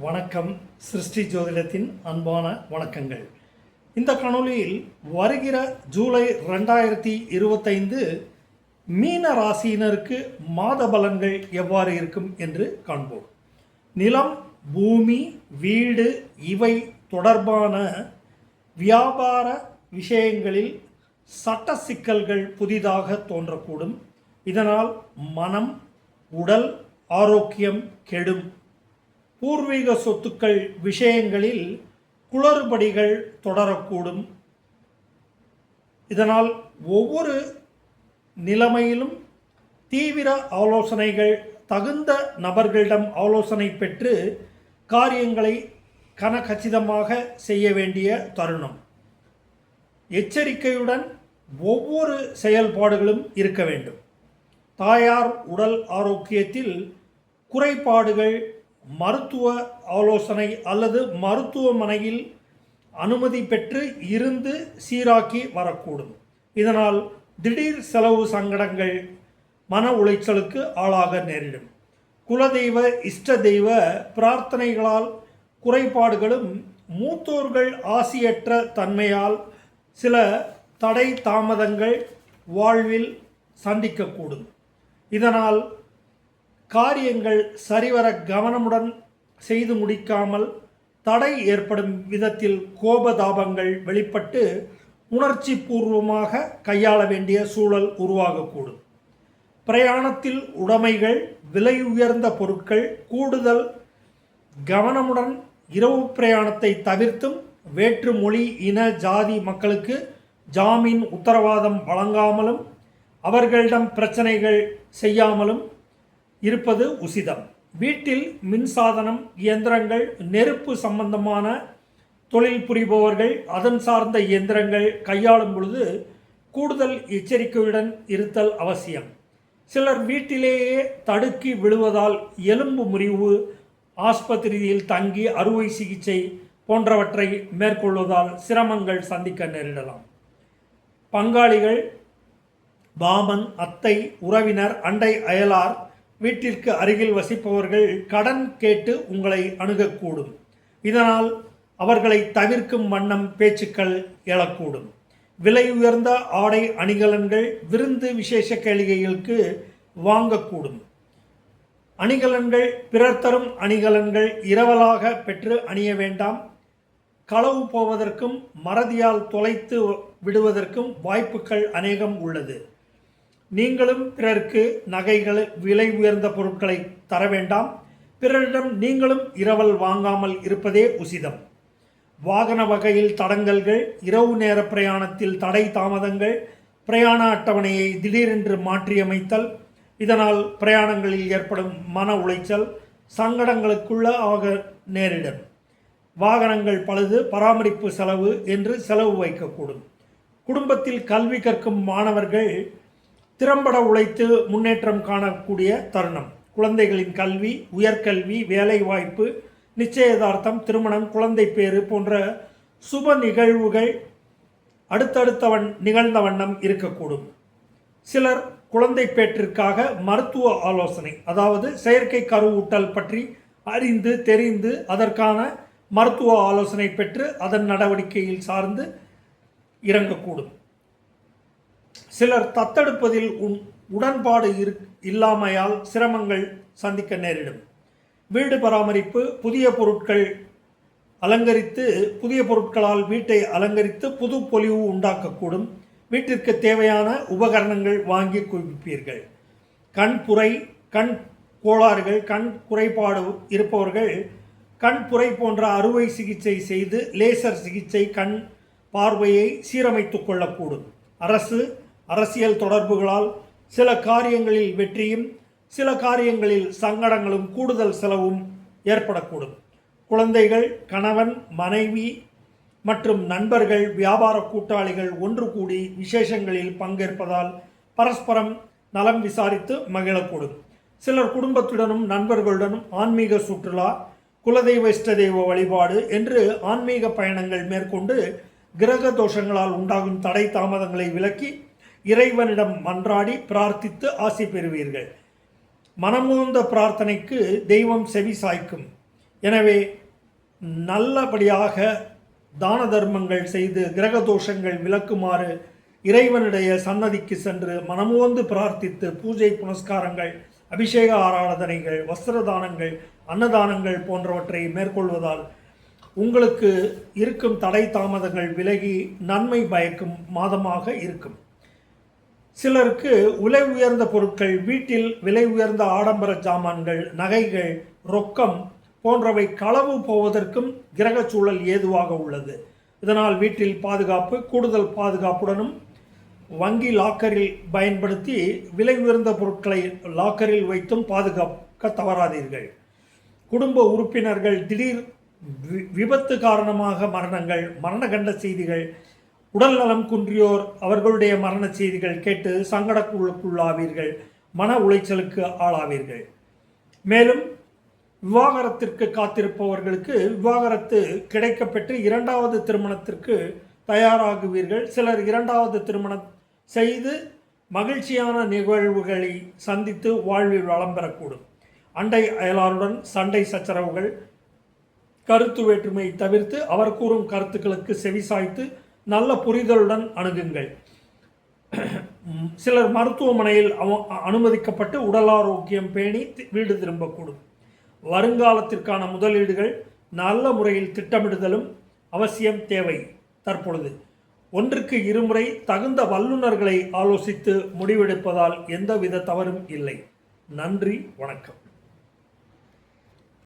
வணக்கம். சிருஷ்டி ஜோதிடத்தின் அன்பான வணக்கங்கள். இந்த காணொலியில் வருகிற ஜூலை ரெண்டாயிரத்தி இருபத்தைந்து மீன ராசியினருக்கு மாத பலன்கள் எவ்வாறு இருக்கும் என்று காண்போம். நிலம் பூமி வீடு இவை தொடர்பான வியாபார விஷயங்களில் சட்ட சிக்கல்கள் புதிதாக தோன்றக்கூடும். இதனால் மனம் உடல் ஆரோக்கியம் கெடும். பூர்வீக சொத்துக்கள் விஷயங்களில் குளறுபடிகள் தொடரக்கூடும். இதனால் ஒவ்வொரு நிலைமையிலும் தீவிர ஆலோசனைகள் தகுந்த நபர்களிடம் ஆலோசனை பெற்று காரியங்களை கனகச்சிதமாக செய்ய வேண்டிய தருணம். எச்சரிக்கையுடன் ஒவ்வொரு செயல்பாடுகளும் இருக்க வேண்டும். தாயார் உடல் ஆரோக்கியத்தில் குறைபாடுகள் மருத்துவ ஆலோசனை அல்லது மருத்துவமனையில் அனுமதி பெற்று இருந்து சீராக்கி வரக்கூடும். இதனால் திடீர் செலவு சங்கடங்கள் மன உளைச்சலுக்கு ஆளாக நேரிடும். குலதெய்வ இஷ்ட தெய்வ பிரார்த்தனைகளால் குறைபாடுகளும் மூத்தோர்கள் ஆசியற்ற தன்மையால் சில தடை தாமதங்கள் வாழ்வில் சந்திக்கக்கூடும். இதனால் காரியங்கள் சரிவர கவனமுடன் செய்து முடிக்காமல் தடை ஏற்படும் விதத்தில் கோபதாபங்கள் வெளிப்பட்டு உணர்ச்சி பூர்வமாக கையாள வேண்டிய சூழல் உருவாகக்கூடும். பிரயாணத்தில் உடைமைகள் விலை உயர்ந்த பொருட்கள் கூடுதல் கவனமுடன் இரவு பிரயாணத்தை தவிர்த்தும் வேற்று மொழி இன ஜாதி மக்களுக்கு ஜாமீன் உத்தரவாதம் வழங்காமலும் அவர்களிடம் பிரச்சனைகள் செய்யாமலும் இருப்பது உசிதம். வீட்டில் மின்சாதனம் இயந்திரங்கள் நெருப்பு சம்பந்தமான தொழில் புரிபவர்கள் அதன் சார்ந்த இயந்திரங்கள் கையாளும் பொழுது கூடுதல் எச்சரிக்கையுடன் இருத்தல் அவசியம். சிலர் வீட்டிலேயே தடுக்கி விழுவதால் எலும்பு முறிவு ஆஸ்பத்திரியில் தங்கி அறுவை சிகிச்சை போன்றவற்றை மேற்கொள்வதால் சிரமங்கள் சந்திக்க நேரிடலாம். பங்காளிகள் பாமன் அத்தை உறவினர் அண்டை அயலார் வீட்டிற்கு அருகில் வசிப்பவர்கள் கடன் கேட்டு உங்களை அணுகக்கூடும். இதனால் அவர்களை தவிர்க்கும் வண்ணம் பேச்சுக்கள் எழக்கூடும். விலை உயர்ந்த ஆடை அணிகலன்கள் விருந்து விசேஷ கேளிகைகளுக்கு வாங்கக்கூடும். அணிகலன்கள் பிறர் தரும் அணிகலன்கள் இரவலாக பெற்று அணிய வேண்டாம். களவு போவதற்கும் மறதியால் தொலைத்து விடுவதற்கும் வாய்ப்புகள் அநேகம் உள்ளது. நீங்களும் பிறருக்கு நகைகள் விலை உயர்ந்த பொருட்களை தர வேண்டாம். பிறரிடம் நீங்களும் இரவல் வாங்காமல் இருப்பதே உசிதம். வாகன வகையில் தடங்கல்கள் இரவு நேர பிரயாணத்தில் தடை தாமதங்கள் பிரயாண அட்டவணையை திடீரென்று மாற்றியமைத்தல் இதனால் பிரயாணங்களில் ஏற்படும் மன உளைச்சல் சங்கடங்களுக்குள்ள ஆக நேரிடும். வாகனங்கள் பழுது பராமரிப்பு செலவு என்று செலவு வைக்கக்கூடும். குடும்பத்தில் கல்வி கற்கும் மாணவர்கள் திறம்பட உழைத்து முன்னேற்றம் காணக்கூடிய தருணம். குழந்தைகளின் கல்வி உயர்கல்வி வேலைவாய்ப்பு நிச்சயதார்த்தம் திருமணம் குழந்தை பேறு போன்ற சுப நிகழ்வுகள் அடுத்தடுத்த வண் நிகழ்ந்த வண்ணம் இருக்கக்கூடும். சிலர் குழந்தை பேற்றிற்காக மருத்துவ ஆலோசனை அதாவது செயற்கை கருவூட்டல் பற்றி அறிந்து தெரிந்து அதற்கான மருத்துவ ஆலோசனை பெற்று அதன் நடவடிக்கையில் சார்ந்து இறங்கக்கூடும். சிலர் தத்தெடுப்பதில் உன் உடன்பாடு இரு இல்லாமையால் சிரமங்கள் சந்திக்க நேரிடும். வீடு பராமரிப்பு புதிய பொருட்கள் அலங்கரித்து புதிய பொருட்களால் வீட்டை அலங்கரித்து புது பொலிவு உண்டாக்கக்கூடும். வீட்டிற்கு தேவையான உபகரணங்கள் வாங்கி குவிப்பீர்கள். கண் புரை கண் கோளாறுகள் கண் குறைபாடு இருப்பவர்கள் கண் புரை போன்ற அறுவை சிகிச்சை செய்து லேசர் சிகிச்சை கண் பார்வையை சீரமைத்து கொள்ளக்கூடும். அரசு அரசியல் தொடர்புகளால் சில காரியங்களில் வெற்றியும் சில காரியங்களில் சங்கடங்களும் கூடுதல் செலவும் ஏற்படக்கூடும். குழந்தைகள் கணவன் மனைவி மற்றும் நண்பர்கள் வியாபார கூட்டாளிகள் ஒன்று கூடி விசேஷங்களில் பங்கேற்பதால் பரஸ்பரம் நலம் விசாரித்து மகிழக்கூடும். சிலர் குடும்பத்துடனும் நண்பர்களுடனும் ஆன்மீக சுற்றுலா குலதெய்வ இஷ்ட தெய்வ வழிபாடு என்று ஆன்மீக பயணங்கள் மேற்கொண்டு கிரக தோஷங்களால் உண்டாகும் தடை தாமதங்களை விலக்கி இறைவனிடம் மன்றாடி பிரார்த்தித்து ஆசி பெறுவீர்கள். மனமுகந்த பிரார்த்தனைக்கு தெய்வம் செவி சாய்க்கும். எனவே நல்லபடியாக தான தர்மங்கள் செய்து கிரக தோஷங்கள் விளக்குமாறு இறைவனுடைய சன்னதிக்கு சென்று மனமோந்து பிரார்த்தித்து பூஜை புனஸ்காரங்கள் அபிஷேக ஆராதனைகள் வஸ்திர தானங்கள் அன்னதானங்கள் போன்றவற்றை மேற்கொள்வதால் உங்களுக்கு இருக்கும் தடை தாமதங்கள் விலகி நன்மை பயக்கும் மாதமாக இருக்கும். சிலருக்கு விலை உயர்ந்த பொருட்கள் வீட்டில் விலை உயர்ந்த ஆடம்பர சாமான்கள் நகைகள் ரொக்கம் போன்றவை களவு போவதற்கும் கிரக சூழல் ஏதுவாக உள்ளது. இதனால் வீட்டில் பாதுகாப்பு கூடுதல் பாதுகாப்புடனும் வங்கி லாக்கரில் பயன்படுத்தி விலை உயர்ந்த பொருட்களை லாக்கரில் வைத்தும் பாதுகாக்க தவறாதீர்கள். குடும்ப உறுப்பினர்கள் திடீர் வி- விபத்து காரணமாக மரணங்கள் மரணகண்ட செய்திகள் உடல் நலம் குன்றியோர் அவர்களுடைய மரண செய்திகள் கேட்டு சங்கடக்குள்ளாவீர்கள் மன உளைச்சலுக்கு ஆளாவீர்கள். மேலும் விவாகரத்திற்கு காத்திருப்பவர்களுக்கு விவாகரத்து கிடைக்கப்பெற்று இரண்டாவது திருமணத்திற்கு தயாராகுவீர்கள். சிலர் இரண்டாவது திருமணம் செய்து மகிழ்ச்சியான நிகழ்வுகளை சந்தித்து வாழ்வில் வளம் பெறக்கூடும். அண்டை அயலாருடன் சண்டை சச்சரவுகள் கருத்து வேற்றுமையை தவிர்த்து அவர் கூறும் கருத்துக்களுக்கு செவிசாய்த்து நல்ல புரிதலுடன் அணுகுங்கள். சிலர் மருத்துவமனையில் அவ- அனுமதிக்கப்பட்டு உடல் ஆரோக்கியம் பேணி வீடு திரும்பக்கூடும். வருங்காலத்திற்கான முதலீடுகள் நல்ல முறையில் திட்டமிடுதலும் அவசியம் தேவை. தற்பொழுது ஒன்றுக்கு இருமுறை தகுந்த வல்லுநர்களை ஆலோசித்து முடிவெடுப்பதால் எந்தவித தவறும் இல்லை. நன்றி வணக்கம்.